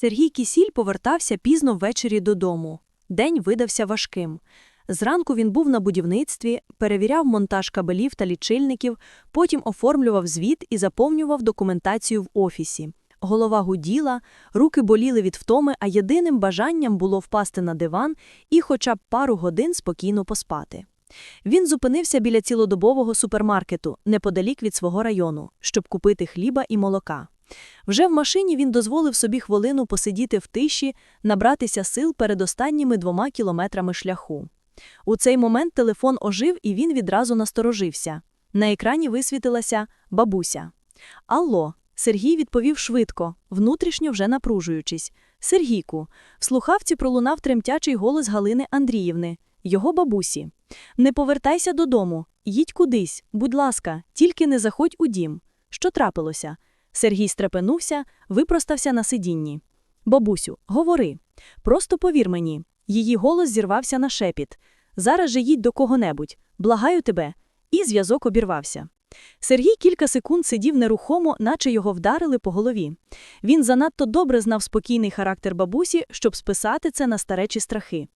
Сергій Кісіль повертався пізно ввечері додому. День видався важким. Зранку він був на будівництві, перевіряв монтаж кабелів та лічильників, потім оформлював звіт і заповнював документацію в офісі. Голова гуділа, руки боліли від втоми, а єдиним бажанням було впасти на диван і хоча б пару годин спокійно поспати. Він зупинився біля цілодобового супермаркету, неподалік від свого району, щоб купити хліба і молока. Вже в машині він дозволив собі хвилину посидіти в тиші, набратися сил перед останніми двома кілометрами шляху. У цей момент телефон ожив, і він відразу насторожився. На екрані висвітилася бабуся. Алло, Сергій відповів швидко, внутрішньо вже напружуючись. Сергійку, в слухавці пролунав тремтячий голос Галини Андріївни, його бабусі. Не повертайся додому, їдь кудись, будь ласка, тільки не заходь у дім. Що трапилося? Сергій стрепенувся, випростався на сидінні. Бабусю, говори. Просто повір мені. Її голос зірвався на шепіт. Зараз же їдь до кого-небудь. Благаю тебе. І зв'язок обірвався. Сергій кілька секунд сидів нерухомо, наче його вдарили по голові. Він занадто добре знав спокійний характер бабусі, щоб списати це на старечі страхи.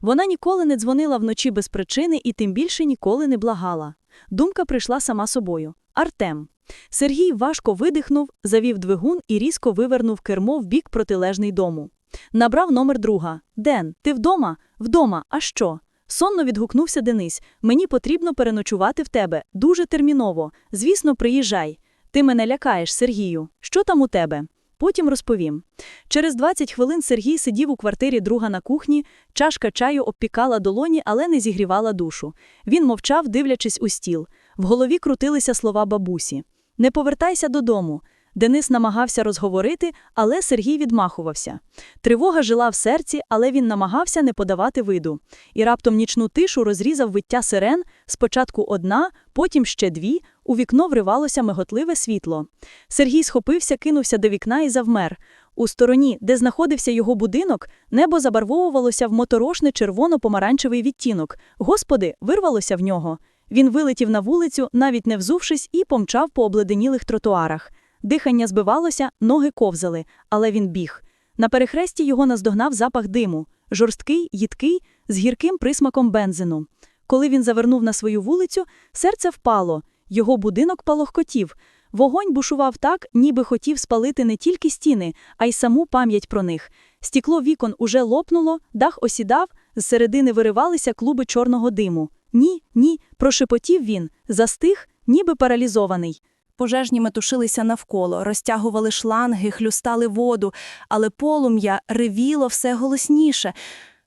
Вона ніколи не дзвонила вночі без причини і тим більше ніколи не благала. Думка прийшла сама собою. Артем. Сергій важко видихнув, завів двигун і різко вивернув кермо в бік протилежний дому. Набрав номер друга. Ден, ти вдома? Вдома, а що? Сонно відгукнувся Денис. Мені потрібно переночувати в тебе. Дуже терміново. Звісно, приїжджай. Ти мене лякаєш, Сергію. Що там у тебе? Потім розповім. Через 20 хвилин Сергій сидів у квартирі друга на кухні, чашка чаю обпікала долоні, але не зігрівала душу. Він мовчав, дивлячись у стіл. В голові крутилися слова бабусі. Не повертайся додому. Денис намагався розговорити, але Сергій відмахувався. Тривога жила в серці, але він намагався не подавати виду. І раптом нічну тишу розрізав виття сирен, спочатку одна, потім ще дві, у вікно вривалося миготливе світло. Сергій схопився, кинувся до вікна і завмер. У стороні, де знаходився його будинок, небо забарвовувалося в моторошний червоно-помаранчевий відтінок. Господи, вирвалося в нього. Він вилетів на вулицю, навіть не взувшись, і помчав по обледенілих тротуарах. Дихання збивалося, ноги ковзали, але він біг. На перехресті його наздогнав запах диму, жорсткий, їдкий, з гірким присмаком бензину. Коли він завернув на свою вулицю, серце впало, його будинок палохкотів. Вогонь бушував так, ніби хотів спалити не тільки стіни, а й саму пам'ять про них. Стікло вікон уже лопнуло, дах осідав, з середини виривалися клуби чорного диму. Ні, ні, прошепотів він, застиг, ніби паралізований. Пожежні метушилися навколо, розтягували шланги, хлюстали воду, але полум'я ревіло все голосніше.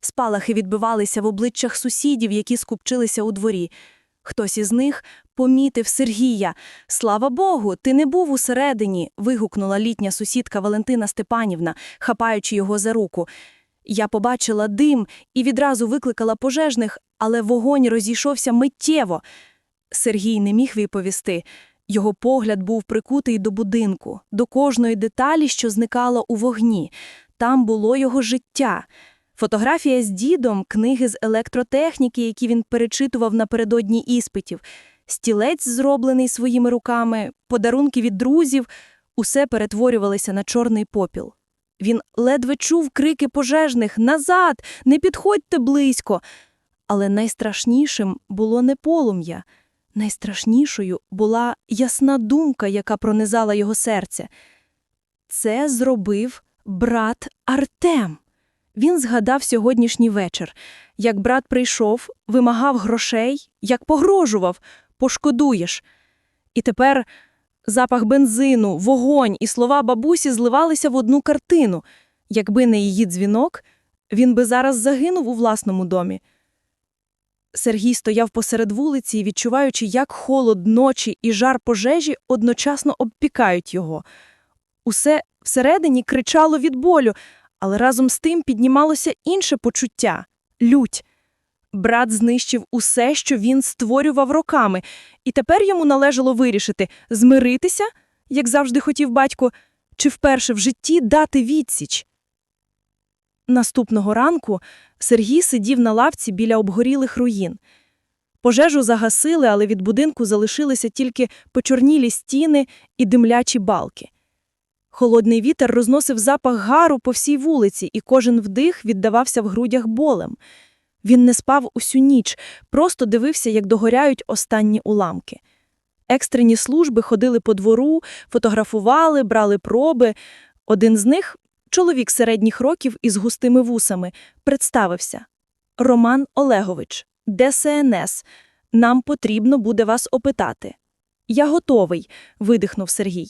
Спалахи відбивалися в обличчях сусідів, які скупчилися у дворі. Хтось із них помітив Сергія. Слава Богу, ти не був усередині. вигукнула літня сусідка Валентина Степанівна, хапаючи його за руку. Я побачила дим і відразу викликала пожежних, але вогонь розійшовся миттєво. Сергій не міг відповісти. Його погляд був прикутий до будинку, до кожної деталі, що зникала у вогні. Там було його життя. Фотографія з дідом, книги з електротехніки, які він перечитував напередодні іспитів, стілець, зроблений своїми руками, подарунки від друзів усе перетворювалося на чорний попіл. Він ледве чув крики пожежних назад, не підходьте близько. Але найстрашнішим було не полум'я. Найстрашнішою була ясна думка, яка пронизала його серце. Це зробив брат Артем. Він згадав сьогоднішній вечір. Як брат прийшов, вимагав грошей, як погрожував, пошкодуєш. І тепер запах бензину, вогонь і слова бабусі зливалися в одну картину. Якби не її дзвінок, він би зараз загинув у власному домі. Сергій стояв посеред вулиці, відчуваючи, як холод ночі і жар пожежі одночасно обпікають його. Усе всередині кричало від болю, але разом з тим піднімалося інше почуття лють. Брат знищив усе, що він створював роками, і тепер йому належало вирішити змиритися, як завжди хотів батько, чи вперше в житті дати відсіч. Наступного ранку Сергій сидів на лавці біля обгорілих руїн. Пожежу загасили, але від будинку залишилися тільки почорнілі стіни і димлячі балки. Холодний вітер розносив запах гару по всій вулиці, і кожен вдих віддавався в грудях болем. Він не спав усю ніч, просто дивився, як догоряють останні уламки. Екстрені служби ходили по двору, фотографували, брали проби. Один з них, чоловік середніх років із густими вусами, представився. Роман Олегович, ДСНС. Нам потрібно буде вас опитати. Я готовий, видихнув Сергій.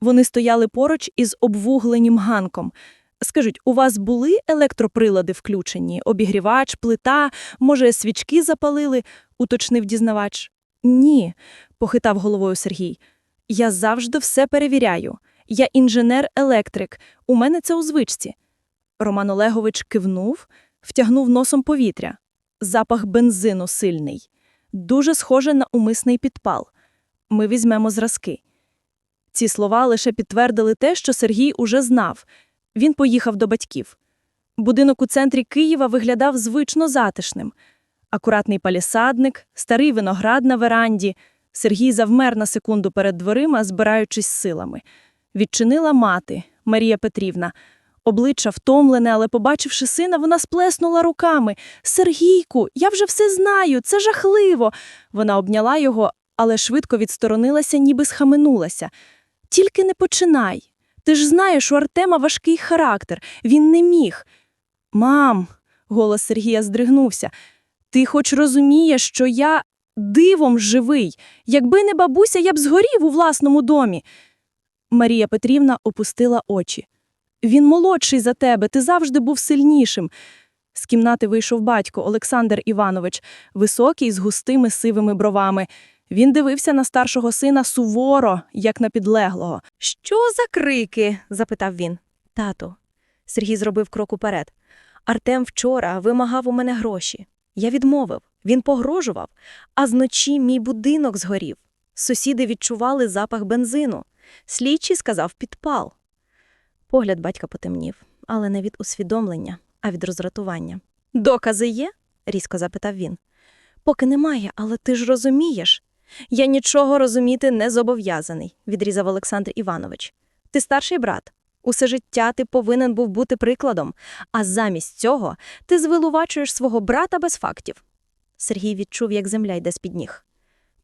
Вони стояли поруч із обвугленім ганком. Скажіть, у вас були електроприлади включені? Обігрівач, плита, може, свічки запалили? уточнив дізнавач. Ні, похитав головою Сергій. Я завжди все перевіряю. Я інженер-електрик. У мене це у звичці. Роман Олегович кивнув, втягнув носом повітря. Запах бензину сильний. Дуже схоже на умисний підпал. Ми візьмемо зразки. Ці слова лише підтвердили те, що Сергій уже знав. Він поїхав до батьків. Будинок у центрі Києва виглядав звично затишним. Акуратний палісадник, старий виноград на веранді. Сергій завмер на секунду перед дверима, збираючись силами. Відчинила мати, Марія Петрівна. Обличчя втомлене, але, побачивши сина, вона сплеснула руками. Сергійку, я вже все знаю, це жахливо. Вона обняла його, але швидко відсторонилася, ніби схаменулася. Тільки не починай. Ти ж знаєш, у Артема важкий характер. Він не міг. Мам, голос Сергія здригнувся. Ти хоч розумієш, що я дивом живий. Якби не бабуся, я б згорів у власному домі. Марія Петрівна опустила очі. Він молодший за тебе, ти завжди був сильнішим. З кімнати вийшов батько Олександр Іванович, високий, з густими сивими бровами. Він дивився на старшого сина суворо, як на підлеглого. Що за крики? запитав він. Тату. Сергій зробив крок уперед. Артем вчора вимагав у мене гроші. Я відмовив. Він погрожував, а зночі мій будинок згорів. Сусіди відчували запах бензину. Слідчий сказав підпал. Погляд батька потемнів, але не від усвідомлення, а від роздратування. Докази є? різко запитав він. Поки немає, але ти ж розумієш. Я нічого розуміти не зобов'язаний, відрізав Олександр Іванович. Ти старший брат. Усе життя ти повинен був бути прикладом, а замість цього ти звилувачуєш свого брата без фактів. Сергій відчув, як земля йде з-під ніг.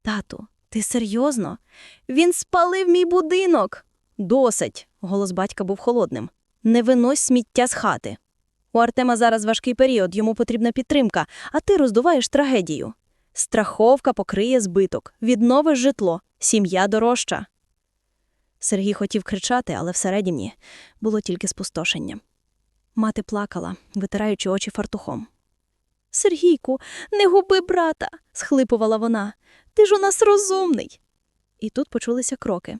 Тату, ти серйозно? Він спалив мій будинок. Досить. Голос батька був холодним. Не винось сміття з хати. У Артема зараз важкий період, йому потрібна підтримка, а ти роздуваєш трагедію. Страховка покриє збиток, відновиш житло, сім'я дорожча. Сергій хотів кричати, але всередині було тільки спустошення. Мати плакала, витираючи очі фартухом. Сергійку, не губи брата, схлипувала вона. Ти ж у нас розумний. І тут почулися кроки.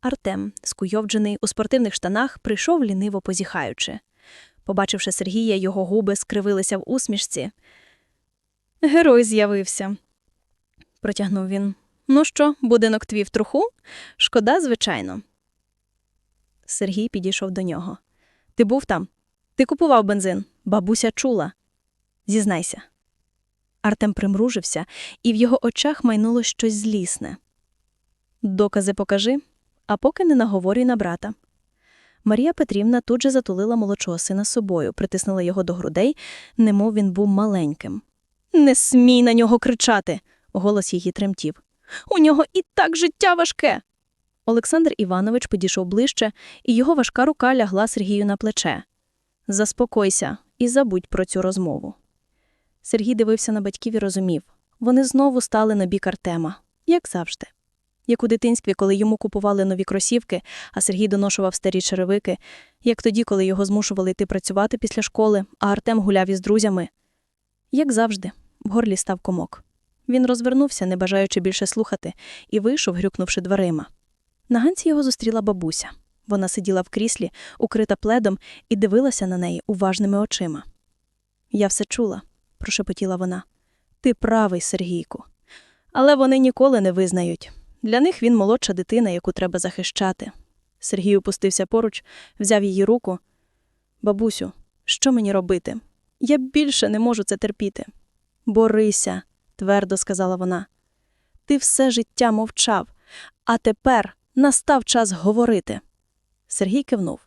Артем, скуйовджений у спортивних штанах, прийшов ліниво позіхаючи. Побачивши Сергія, його губи скривилися в усмішці. Герой з'явився, протягнув він. Ну що, будинок твій в труху? Шкода, звичайно. Сергій підійшов до нього. Ти був там? Ти купував бензин? Бабуся чула. Зізнайся. Артем примружився, і в його очах майнуло щось злісне. Докази покажи, а поки не наговорюй на брата. Марія Петрівна тут же затулила молодшого сина собою, притиснула його до грудей, немов він був маленьким. Не смій на нього кричати. Голос її тремтів. У нього і так життя важке. Олександр Іванович підійшов ближче, і його важка рука лягла Сергію на плече. Заспокойся і забудь про цю розмову. Сергій дивився на батьків і розумів вони знову стали на бік Артема, як завжди. Як у дитинстві, коли йому купували нові кросівки, а Сергій доношував старі черевики, як тоді, коли його змушували йти працювати після школи, а Артем гуляв із друзями. Як завжди, в горлі став комок. Він розвернувся, не бажаючи більше слухати, і вийшов, грюкнувши дверима. На ганці його зустріла бабуся. Вона сиділа в кріслі, укрита пледом, і дивилася на неї уважними очима. Я все чула, прошепотіла вона. Ти правий, Сергійку. Але вони ніколи не визнають. Для них він молодша дитина, яку треба захищати. Сергій опустився поруч, взяв її руку. Бабусю, що мені робити? Я більше не можу це терпіти. Борися, твердо сказала вона. Ти все життя мовчав, а тепер настав час говорити. Сергій кивнув.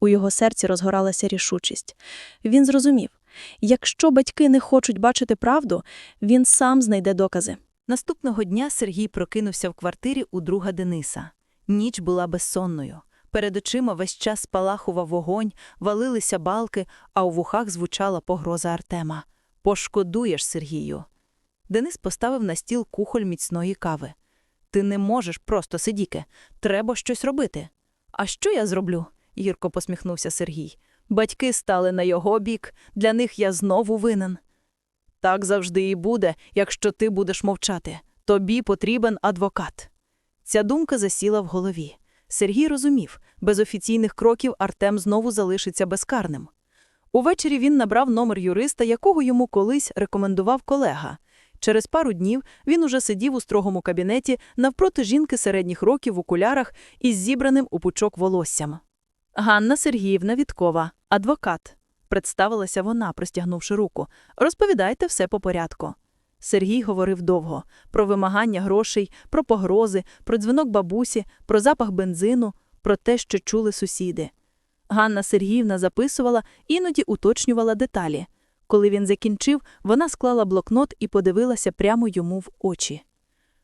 У його серці розгоралася рішучість. Він зрозумів, якщо батьки не хочуть бачити правду, він сам знайде докази. Наступного дня Сергій прокинувся в квартирі у друга Дениса. Ніч була безсонною. Перед очима весь час спалахував вогонь, валилися балки, а у вухах звучала погроза Артема. Пошкодуєш, Сергію. Денис поставив на стіл кухоль міцної кави. Ти не можеш просто сидіти. Треба щось робити. А що я зроблю? гірко посміхнувся Сергій. Батьки стали на його бік, для них я знову винен. Так завжди і буде, якщо ти будеш мовчати. Тобі потрібен адвокат. Ця думка засіла в голові. Сергій розумів, без офіційних кроків Артем знову залишиться безкарним. Увечері він набрав номер юриста, якого йому колись рекомендував колега. Через пару днів він уже сидів у строгому кабінеті навпроти жінки середніх років в окулярах із зібраним у пучок волоссям. Ганна Сергіївна Віткова, адвокат. Представилася вона, простягнувши руку. Розповідайте все по порядку. Сергій говорив довго про вимагання грошей, про погрози, про дзвінок бабусі, про запах бензину, про те, що чули сусіди. Ганна Сергіївна записувала, іноді уточнювала деталі. Коли він закінчив, вона склала блокнот і подивилася прямо йому в очі.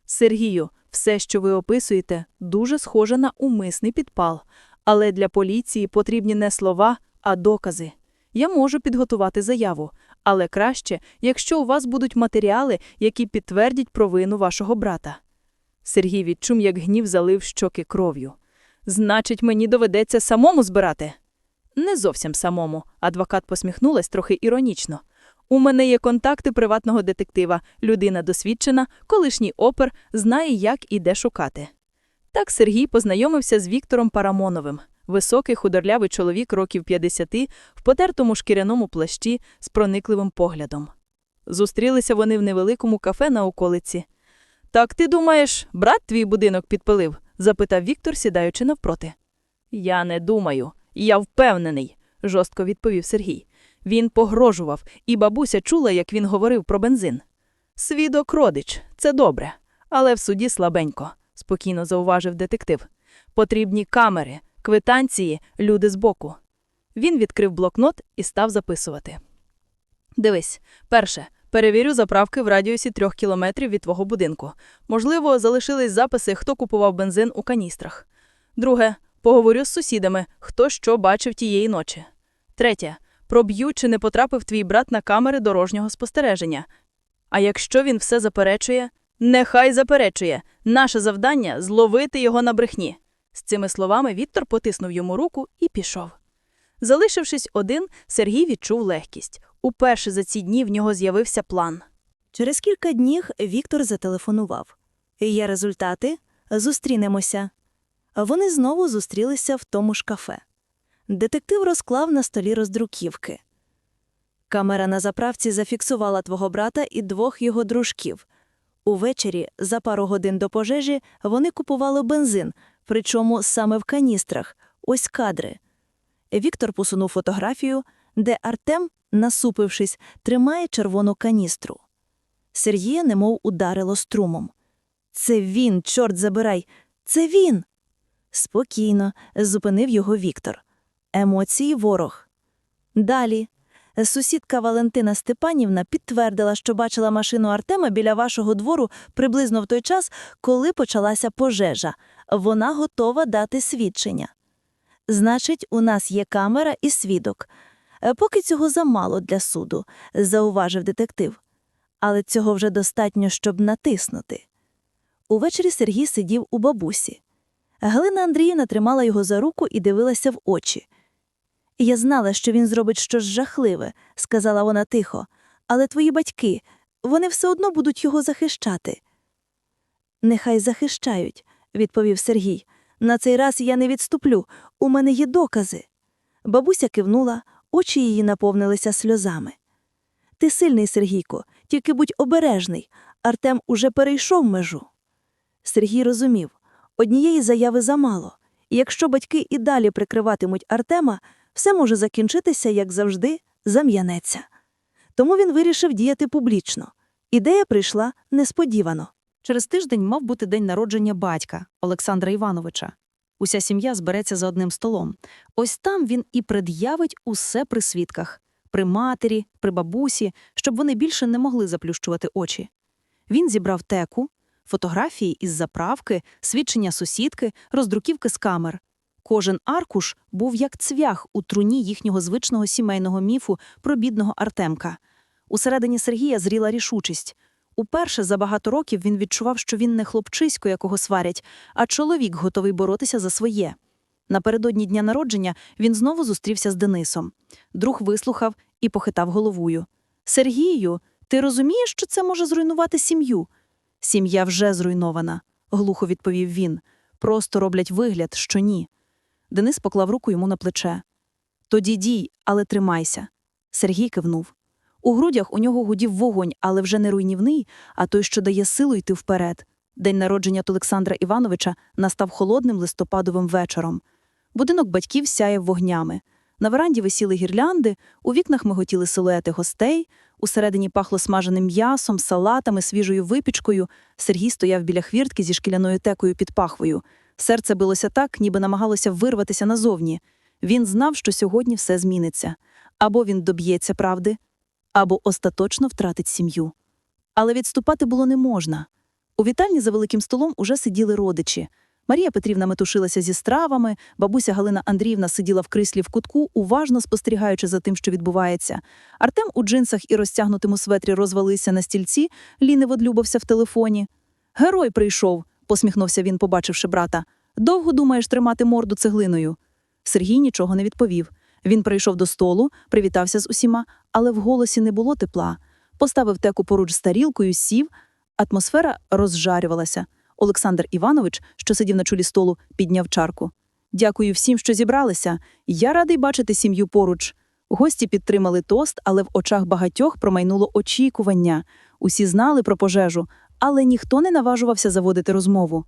Сергію, все, що ви описуєте, дуже схоже на умисний підпал, але для поліції потрібні не слова, а докази. Я можу підготувати заяву, але краще, якщо у вас будуть матеріали, які підтвердять провину вашого брата. Сергій відчув, як гнів залив щоки кров'ю. Значить, мені доведеться самому збирати. Не зовсім самому, адвокат посміхнулась трохи іронічно. У мене є контакти приватного детектива, людина досвідчена, колишній опер, знає, як і де шукати. Так Сергій познайомився з Віктором Парамоновим. Високий худорлявий чоловік років 50 в потертому шкіряному плащі з проникливим поглядом. Зустрілися вони в невеликому кафе на околиці. Так ти думаєш, брат твій будинок підпалив? Запитав Віктор, сідаючи навпроти. Я не думаю, я впевнений, жорстко відповів Сергій. Він погрожував, і бабуся чула, як він говорив про бензин. Свідок родич, це добре, але в суді слабенько, спокійно зауважив детектив. Потрібні камери, квитанції, люди збоку. Він відкрив блокнот і став записувати. Дивись, перше, перевірю заправки в радіусі трьох кілометрів від твого будинку. Можливо, залишились записи, хто купував бензин у каністрах. Друге, поговорю з сусідами, хто що бачив тієї ночі. Третє, проб'ю, чи не потрапив твій брат на камери дорожнього спостереження. А якщо він все заперечує, нехай заперечує. Наше завдання зловити його на брехні. З цими словами Віктор потиснув йому руку і пішов. Залишившись один, Сергій відчув легкість. Уперше за ці дні в нього з'явився план. Через кілька днів Віктор зателефонував. Є результати? Зустрінемося. Вони знову зустрілися в тому ж кафе. Детектив розклав на столі роздруківки. Камера на заправці зафіксувала твого брата і двох його дружків. Увечері, за пару годин до пожежі, вони купували бензин, причому саме в каністрах. Ось кадри. Віктор посунув фотографію, де Артем, насупившись, тримає червону каністру. Сергія немов ударило струмом. Це він, чорт забирай, це він. Спокійно, зупинив його Віктор. Емоції ворог. Далі. Сусідка Валентина Степанівна підтвердила, що бачила машину Артема біля вашого двору приблизно в той час, коли почалася пожежа. Вона готова дати свідчення. Значить, у нас є камера і свідок. Е, Поки цього замало для суду, зауважив детектив. Але цього вже достатньо, щоб натиснути. Увечері Сергій сидів у бабусі. Галина Андріївна тримала його за руку і дивилася в очі. Я знала, що він зробить щось жахливе, сказала вона тихо, але твої батьки, вони все одно будуть його захищати. Нехай захищають, відповів Сергій. На цей раз я не відступлю, у мене є докази. Бабуся кивнула, очі її наповнилися сльозами. Ти сильний, Сергійко, тільки будь обережний. Артем уже перейшов межу. Сергій розумів, однієї заяви замало, і якщо батьки і далі прикриватимуть Артема, все може закінчитися, як завжди, зам'янеться. Тому він вирішив діяти публічно. Ідея прийшла несподівано. Через тиждень мав бути день народження батька Олександра Івановича. Уся сім'я збереться за одним столом. Ось там він і пред'явить усе при свідках – при матері, при бабусі, щоб вони більше не могли заплющувати очі. Він зібрав теку, фотографії із заправки, свідчення сусідки, роздруківки з камер. Кожен аркуш був як цвях у труні їхнього звичного сімейного міфу про бідного Артемка. Усередині Сергія зріла рішучість. Уперше за багато років він відчував, що він не хлопчисько, якого сварять, а чоловік готовий боротися за своє. Напередодні дня народження він знову зустрівся з Денисом. Друг вислухав і похитав головою. Сергію, ти розумієш, що це може зруйнувати сім'ю? Сім'я вже зруйнована, глухо відповів він. Просто роблять вигляд, що ні. Денис поклав руку йому на плече. Тоді дій, але тримайся. Сергій кивнув. У грудях у нього гудів вогонь, але вже не руйнівний, а той, що дає силу йти вперед. День народження Олександра Івановича настав холодним листопадовим вечором. Будинок батьків сяяв вогнями. На веранді висіли гірлянди, у вікнах миготіли силуети гостей, усередині пахло смаженим м'ясом, салатами, свіжою випічкою. Сергій стояв біля хвіртки зі шкіляною текою під пахвою. Серце билося так, ніби намагалося вирватися назовні. Він знав, що сьогодні все зміниться. Або він доб'ється правди, або остаточно втратить сім'ю. Але відступати було не можна. У вітальні за великим столом уже сиділи родичі. Марія Петрівна метушилася зі стравами, бабуся Галина Андріївна сиділа в кріслі в кутку, уважно спостерігаючи за тим, що відбувається. Артем у джинсах і розтягнутому светрі розвалився на стільці, ліниво длюбався в телефоні. Герой прийшов, посміхнувся він, побачивши брата. Довго думаєш тримати морду цеглиною? Сергій нічого не відповів. Він прийшов до столу, привітався з усіма, але в голосі не було тепла. Поставив теку поруч з тарілкою, сів. Атмосфера розжарювалася. Олександр Іванович, що сидів на чолі столу, підняв чарку. Дякую всім, що зібралися. Я радий бачити сім'ю поруч. Гості підтримали тост, але в очах багатьох промайнуло очікування. Усі знали про пожежу, але ніхто не наважувався заводити розмову.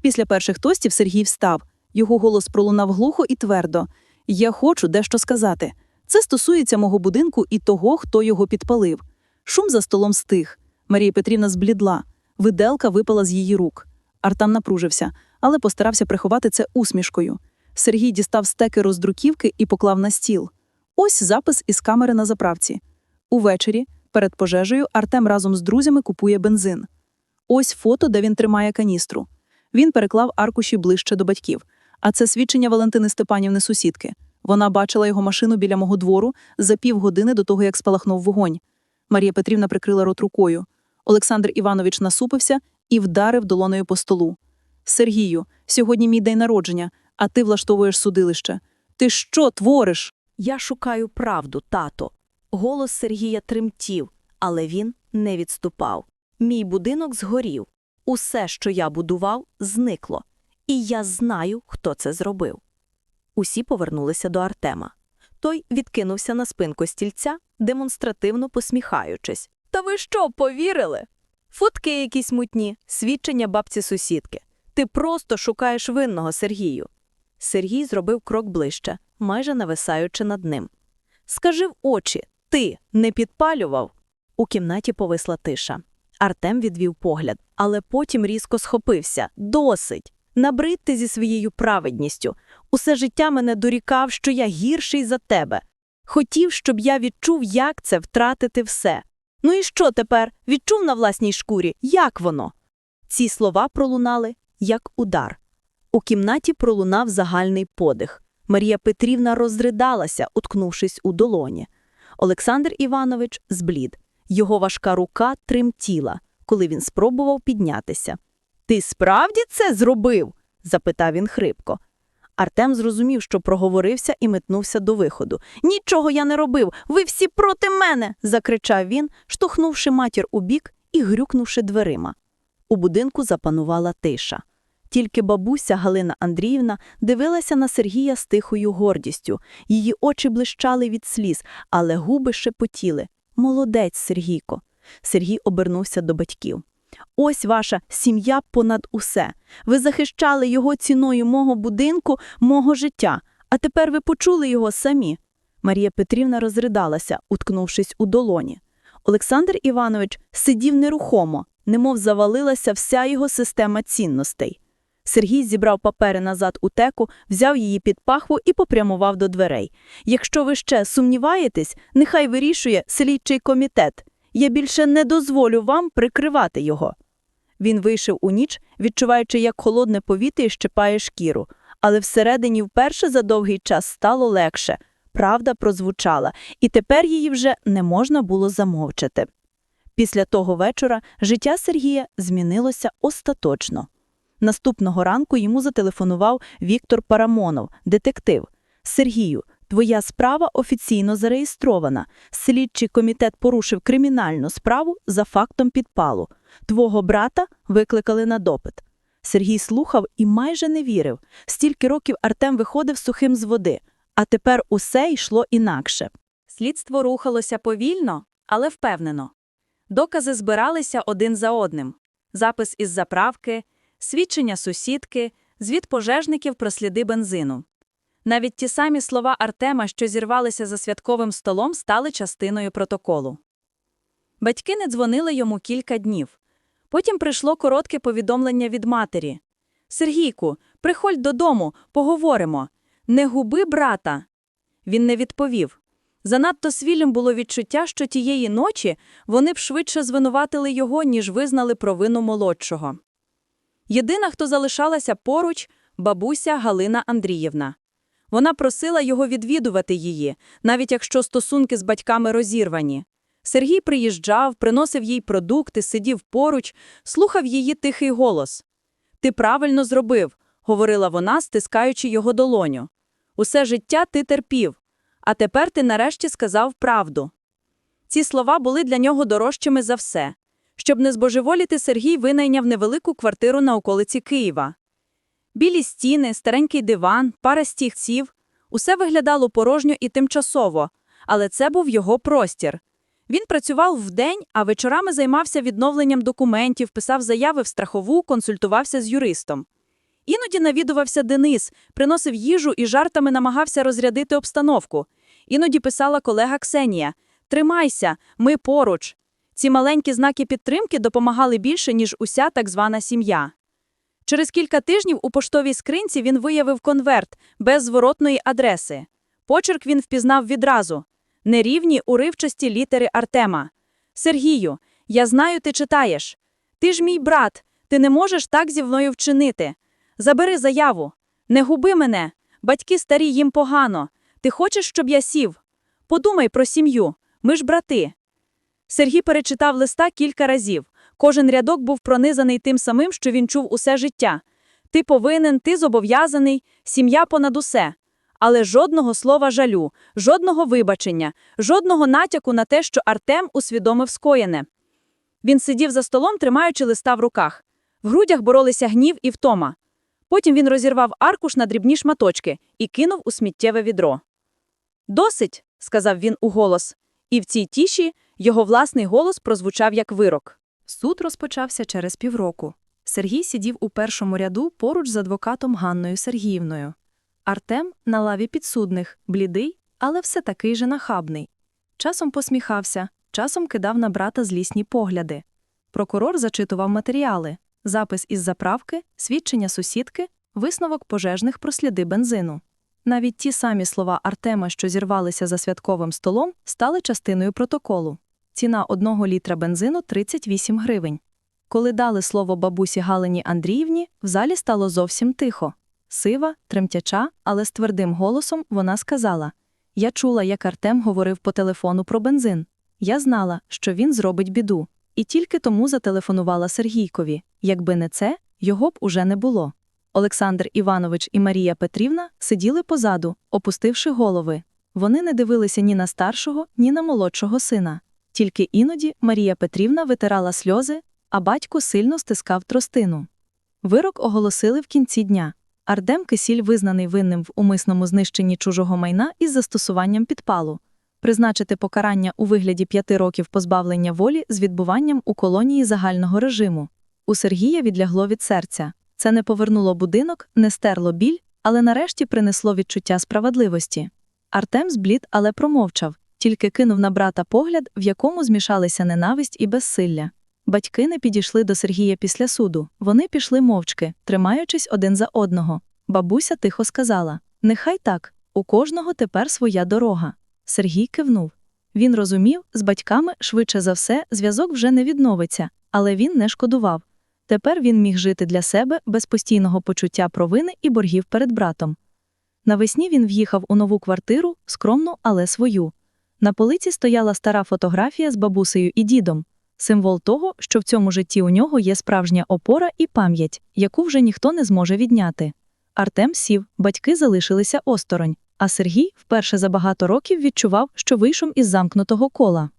Після перших тостів Сергій встав. Його голос пролунав глухо і твердо. Я хочу дещо сказати. Це стосується мого будинку і того, хто його підпалив. Шум за столом стих. Марія Петрівна зблідла. Виделка випала з її рук. Артам напружився, але постарався приховати це усмішкою. Сергій дістав стеки роздруківки і поклав на стіл. Ось запис із камери на заправці. Увечері, перед пожежею, Артем разом з друзями купує бензин. Ось фото, де він тримає каністру. Він переклав аркуші ближче до батьків. А це свідчення Валентини Степанівни сусідки. Вона бачила його машину біля мого двору за півгодини до того, як спалахнув вогонь. Марія Петрівна прикрила рот рукою. Олександр Іванович насупився і вдарив долоною по столу. Сергію, сьогодні мій день народження, а ти влаштовуєш судилище. Ти що твориш? Я шукаю правду, тато. Голос Сергія тремтів, але він не відступав. Мій будинок згорів. Усе, що я будував, зникло. І я знаю, хто це зробив. Усі повернулися до Артема. Той відкинувся на спинку стільця, демонстративно посміхаючись. Та ви що, повірили? Фотки якісь мутні, свідчення бабці сусідки. Ти просто шукаєш винного Сергію. Сергій зробив крок ближче, майже нависаючи над ним. Скажи в очі, ти не підпалював? У кімнаті повисла тиша. Артем відвів погляд, але потім різко схопився. Досить. Набрид ти зі своєю праведністю. Усе життя мене дорікав, що я гірший за тебе. Хотів, щоб я відчув, як це втратити все. Ну і що тепер? Відчув на власній шкурі, як воно? Ці слова пролунали, як удар. У кімнаті пролунав загальний подих. Марія Петрівна розридалася, уткнувшись у долоні. Олександр Іванович зблід. Його важка рука тремтіла, коли він спробував піднятися. Ти справді це зробив? запитав він хрипко. Артем зрозумів, що проговорився і метнувся до виходу. Нічого я не робив. Ви всі проти мене. закричав він, штовхнувши матір у бік і грюкнувши дверима. У будинку запанувала тиша. Тільки бабуся Галина Андріївна дивилася на Сергія з тихою гордістю. Її очі блищали від сліз, але губи шепотіли. Молодець, Сергійко. Сергій обернувся до батьків. Ось ваша сім'я понад усе. Ви захищали його ціною мого будинку, мого життя, а тепер ви почули його самі. Марія Петрівна розридалася, уткнувшись у долоні. Олександр Іванович сидів нерухомо, немов завалилася вся його система цінностей. Сергій зібрав папери назад у теку, взяв її під пахву і попрямував до дверей. Якщо ви ще сумніваєтесь, нехай вирішує слідчий комітет. Я більше не дозволю вам прикривати його. Він вийшов у ніч, відчуваючи, як холодне повітря щепає шкіру. Але всередині вперше за довгий час стало легше. Правда прозвучала, і тепер її вже не можна було замовчати. Після того вечора життя Сергія змінилося остаточно. Наступного ранку йому зателефонував Віктор Парамонов, детектив. Сергію, твоя справа офіційно зареєстрована. Слідчий комітет порушив кримінальну справу за фактом підпалу. Твого брата викликали на допит. Сергій слухав і майже не вірив. Стільки років Артем виходив сухим з води, а тепер усе йшло інакше. Слідство рухалося повільно, але впевнено. Докази збиралися один за одним. Запис із заправки, свідчення сусідки, звіт пожежників про сліди бензину. Навіть ті самі слова Артема, що зірвалися за святковим столом, стали частиною протоколу. Батьки не дзвонили йому кілька днів. Потім прийшло коротке повідомлення від матері. «Сергійку, приходь додому, поговоримо. Не губи брата». Він не відповів. Занадто свілим було відчуття, що тієї ночі вони б швидше звинуватили його, ніж визнали провину молодшого. Єдина, хто залишалася поруч, бабуся Галина Андріївна. Вона просила його відвідувати її, навіть якщо стосунки з батьками розірвані. Сергій приїжджав, приносив їй продукти, сидів поруч, слухав її тихий голос. Ти правильно зробив, говорила вона, стискаючи його долоню. Усе життя ти терпів, а тепер ти нарешті сказав правду. Ці слова були для нього дорожчими за все. Щоб не збожеволіти, Сергій винайняв невелику квартиру на околиці Києва. Білі стіни, старенький диван, пара стільців – усе виглядало порожньо і тимчасово, але це був його простір. Він працював вдень, а вечорами займався відновленням документів, писав заяви в страхову, консультувався з юристом. Іноді навідувався Денис, приносив їжу і жартами намагався розрядити обстановку. Іноді писала колега Ксенія «Тримайся, ми поруч». Ці маленькі знаки підтримки допомагали більше, ніж уся так звана сім'я. Через кілька тижнів у поштовій скринці він виявив конверт без зворотної адреси. Почерк він впізнав відразу. Нерівні уривчасті літери Артема. Сергію, я знаю, ти читаєш. Ти ж мій брат, ти не можеш так зі мною вчинити. Забери заяву. Не губи мене. Батьки старі їм погано. Ти хочеш, щоб я сів? Подумай про сім'ю. Ми ж брати. Сергій перечитав листа кілька разів. Кожен рядок був пронизаний тим самим, що він чув усе життя. Ти повинен, ти зобов'язаний, сім'я понад усе. Але жодного слова жалю, жодного вибачення, жодного натяку на те, що Артем усвідомив скоєне. Він сидів за столом, тримаючи листа в руках. В грудях боролися гнів і втома. Потім він розірвав аркуш на дрібні шматочки і кинув у сміттєве відро. Досить, сказав він уголос, і в цій тіші його власний голос прозвучав як вирок. Суд розпочався через півроку. Сергій сидів у першому ряду поруч з адвокатом Ганною Сергіївною. Артем на лаві підсудних, блідий, але все такий же нахабний. Часом посміхався, часом кидав на брата злісні погляди. Прокурор зачитував матеріали, запис із заправки, свідчення сусідки, висновок пожежних про сліди бензину. Навіть ті самі слова Артема, що зірвалися за святковим столом, стали частиною протоколу. Ціна одного літра бензину 38 гривень. Коли дали слово бабусі Галині Андріївні, в залі стало зовсім тихо. Сива, тремтяча, але з твердим голосом вона сказала: Я чула, як Артем говорив по телефону про бензин. Я знала, що він зробить біду, і тільки тому зателефонувала Сергійкові. Якби не це, його б уже не було. Олександр Іванович і Марія Петрівна сиділи позаду, опустивши голови. Вони не дивилися ні на старшого, ні на молодшого сина. Тільки іноді Марія Петрівна витирала сльози, а батько сильно стискав тростину. Вирок оголосили в кінці дня. Ардем Кисіль визнаний винним в умисному знищенні чужого майна із застосуванням підпалу, призначити покарання у вигляді п'яти років позбавлення волі з відбуванням у колонії загального режиму. У Сергія відлягло від серця. Це не повернуло будинок, не стерло біль, але нарешті принесло відчуття справедливості. Артем зблід, але промовчав, тільки кинув на брата погляд, в якому змішалися ненависть і безсилля. Батьки не підійшли до Сергія після суду. Вони пішли мовчки, тримаючись один за одного. Бабуся тихо сказала: Нехай так, у кожного тепер своя дорога. Сергій кивнув. Він розумів, з батьками швидше за все зв'язок вже не відновиться, але він не шкодував. Тепер він міг жити для себе без постійного почуття провини і боргів перед братом. Навесні він в'їхав у нову квартиру, скромну, але свою. На полиці стояла стара фотографія з бабусею і дідом, символ того, що в цьому житті у нього є справжня опора і пам'ять, яку вже ніхто не зможе відняти. Артем сів, батьки залишилися осторонь, а Сергій вперше за багато років відчував, що вийшов із замкнутого кола.